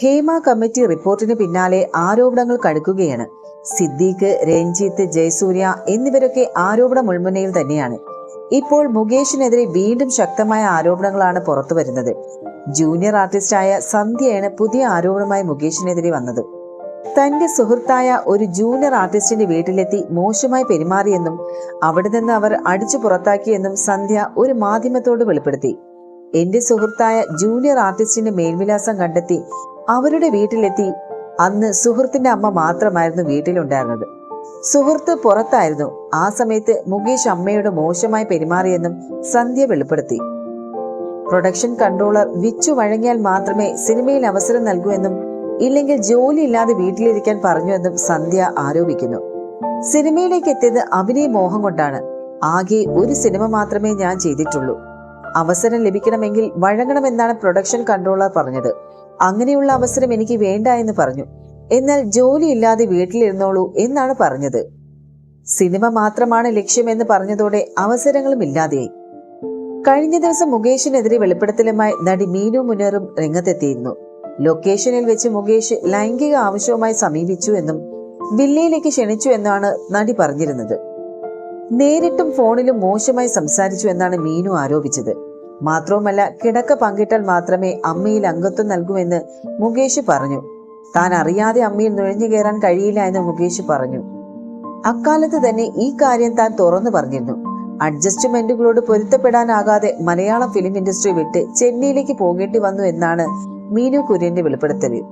Hema committee റിപ്പോർട്ടിന് പിന്നാലെ ആരോപണങ്ങൾ കടുക്കുകയാണ്. സിദ്ദീഖ് രഞ്ജിത്ത് ജയസൂര്യ എന്നിവരൊക്കെ ആരോപണ മുൾമുനയിൽ തന്നെയാണ്. ഇപ്പോൾ മുകേഷിനെതിരെ വീണ്ടും ശക്തമായ ആരോപണങ്ങളാണ് പുറത്തു വരുന്നത്. ജൂനിയർ ആർട്ടിസ്റ്റായ സന്ധ്യയാണ് പുതിയ ആരോപണമായി മുകേഷിനെതിരെ വന്നത്. തന്റെ സുഹൃത്തായ ഒരു ജൂനിയർ ആർട്ടിസ്റ്റിന്റെ വീട്ടിലെത്തി മോശമായി പെരുമാറിയെന്നും അവിടെ നിന്ന് അവർ അടിച്ചു പുറത്താക്കിയെന്നും സന്ധ്യ ഒരു മാധ്യമത്തോട് വെളിപ്പെടുത്തി. എന്റെ സുഹൃത്തായ ജൂനിയർ ആർട്ടിസ്റ്റിന്റെ മേൽവിലാസം കണ്ടെത്തി അവരുടെ വീട്ടിലെത്തി. അന്ന് സുഹൃത്തിന്റെ അമ്മ മാത്രമായിരുന്നു വീട്ടിലുണ്ടായിരുന്നത്. സുഹൃത്ത് പുറത്തായിരുന്നു. ആ സമയത്ത് മുകേഷ് അമ്മയോട് മോശമായി പെരുമാറിയെന്നും സന്ധ്യ വെളിപ്പെടുത്തി. പ്രൊഡക്ഷൻ കൺട്രോളർ വിച്ചു വഴങ്ങിയാൽ മാത്രമേ സിനിമയിൽ അവസരം നൽകൂ എന്നും ഇല്ലെങ്കിൽ ജോലിയില്ലാതെ വീട്ടിലിരിക്കാൻ പറഞ്ഞു എന്നും സന്ധ്യ ആരോപിക്കുന്നു. സിനിമയിലേക്ക് എത്തിയത് അഭിനയ മോഹം കൊണ്ടാണ്. ആകെ ഒരു സിനിമ മാത്രമേ ഞാൻ ചെയ്തിട്ടുള്ളൂ. അവസരം ലഭിക്കണമെങ്കിൽ വഴങ്ങണമെന്നാണ് പ്രൊഡക്ഷൻ കൺട്രോളർ പറഞ്ഞത്. അങ്ങനെയുള്ള അവസരം എനിക്ക് വേണ്ട എന്ന് പറഞ്ഞു. എന്നാൽ ജോലിയില്ലാതെ വീട്ടിലിരുന്നോളൂ എന്നാണ് പറഞ്ഞത്. സിനിമ മാത്രമാണ് ലക്ഷ്യമെന്ന് പറഞ്ഞതോടെ അവസരങ്ങളും ഇല്ലാതെയായി. കഴിഞ്ഞ ദിവസം മുകേഷിനെതിരെ വെളിപ്പെടുത്തലുമായി നടി മീനു മുനേറും രംഗത്തെത്തിയിരുന്നു. ലൊക്കേഷനിൽ വെച്ച് മുകേഷ് ലൈംഗിക ആവശ്യവുമായി സമീപിച്ചു എന്നും വില്ലയിലേക്ക് ക്ഷണിച്ചു എന്നാണ് നടി പറഞ്ഞിരുന്നത്. നേരിട്ടും ഫോണിലും മോശമായി സംസാരിച്ചു എന്നാണ് മീനു ആരോപിച്ചത്. മാത്രവുമല്ല കിടക്ക പങ്കിട്ടാൽ മാത്രമേ അമ്മയിൽ അംഗത്വം നൽകുമെന്ന് മുകേഷ് പറഞ്ഞു. താൻ അറിയാതെ അമ്മയിൽ നുഴഞ്ഞു കയറാൻ കഴിയില്ല എന്ന് മുകേഷ് പറഞ്ഞു. അക്കാലത്ത് തന്നെ ഈ കാര്യം താൻ തുറന്നു പറഞ്ഞിരുന്നു. അഡ്ജസ്റ്റ്മെന്റുകളോട് പൊരുത്തപ്പെടാനാകാതെ മലയാളം ഫിലിം ഇൻഡസ്ട്രി വിട്ട് ചെന്നൈയിലേക്ക് പോകേണ്ടി വന്നു എന്നാണ് മീനു കുര്യന്റെ വെളിപ്പെടുത്തൽ